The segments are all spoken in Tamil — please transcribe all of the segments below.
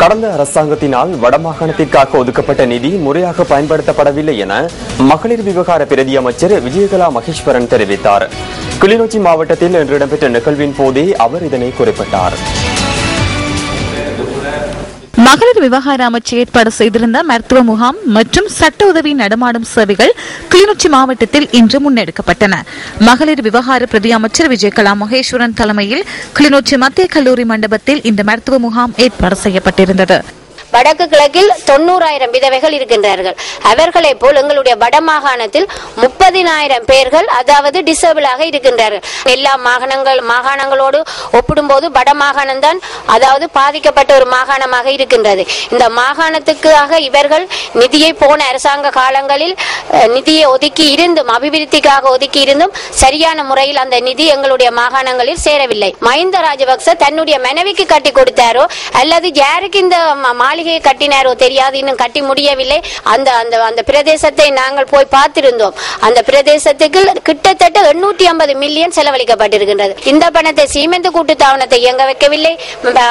கடந்த அரசாங்கத்தினால் வடமாகாணத்திற்காக ஒதுக்கப்பட்ட நிதி முறையாக பயன்படுத்தப்படவில்லை என மகளிர் விவகார பிரதி அமைச்சர் விஜயகலா மகேஸ்வரன் தெரிவித்தார். கிளிநொச்சி மாவட்டத்தில் இன்று இடம்பெற்ற நிகழ்வின் போதே அவர் இதனை குறிப்பிட்டார். மகளிர் விவகார அமைச்சு ஏற்பாடு செய்திருந்த மருத்துவ முகாம் மற்றும் சட்ட உதவி நடமாடும் சேவைகள் கிளிநொச்சி மாவட்டத்தில் இன்று முன்னெடுக்கப்பட்டன. மகளிர் விவகார பிரதி அமைச்சர் விஜயகலா மகேஸ்வரன் தலைமையில் கிளிநொச்சி மத்திய கல்லூரி மண்டபத்தில் இந்த மருத்துவ முகாம் ஏற்பாடு செய்யப்பட்டிருந்தது. வடக்கு கிழக்கில் தொண்ணூறாயிரம் விதவைகள் இருக்கின்றார்கள். அவர்களை போல் எங்களுடைய வடமாகாணத்தில் முப்பதினாயிரம் பேர்கள் அதாவது டிசபிளாக இருக்கின்றார்கள். எல்லா மாகாணங்கள் மாகாணங்களோடு ஒப்பிடும்போது வடமாகாணம் தான் அதாவது பாதிக்கப்பட்ட ஒரு மாகாணமாக இருக்கின்றது. இந்த மாகாணத்துக்காக இவர்கள் நிதியை போன அரசாங்க காலங்களில் நிதியை ஒதுக்கி இருந்தும் அபிவிருத்திக்காக ஒதுக்கி இருந்தும் சரியான முறையில் அந்த நிதி எங்களுடைய மாகாணங்களில் சேரவில்லை. மஹிந்த ராஜபக்ச தன்னுடைய மனைவிக்கு கட்டி கொடுத்தாரோ அல்லது யாருக்கு இந்த மாளிகை மாளிகையை கட்டினாரோ தெரியாது இன்னும் கட்டி முடியவில்லை. அந்த அந்த அந்த பிரதேசத்தை நாங்கள் போய் பார்த்திருந்தோம். அந்த பிரதேசத்துக்கு கிட்டத்தட்ட எண்ணூற்றி ஐம்பது மில்லியன் செலவழிக்கப்பட்டிருக்கின்றது. இந்த பணத்தை சீமெந்து தாவணத்தை இயங்க வைக்கவில்லை.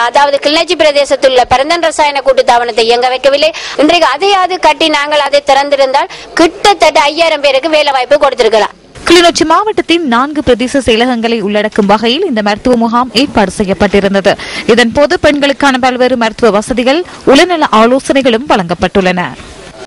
அதாவது கிளிநொச்சி பிரதேசத்தில் உள்ள பரந்தன் ரசாயன தாவணத்தை இயங்க வைக்கவில்லை. இன்றைக்கு அதையாவது கட்டி நாங்கள் அதை திறந்திருந்தால் கிட்டத்தட்ட ஐயாயிரம் பேருக்கு வேலை வாய்ப்பு கொடுத்திருக்கலாம். கிளிநொச்சி மாவட்டத்தின் நான்கு பிரதேச செயலகங்களை உள்ளடக்கும் வகையில் இந்த மருத்துவ முகாம் ஏற்பாடு செய்யப்பட்டிருந்தது. இதன்போது பெண்களுக்கான பல்வேறு மருத்துவ வசதிகள் உளநல ஆலோசனைகளும் வழங்கப்பட்டுள்ளன.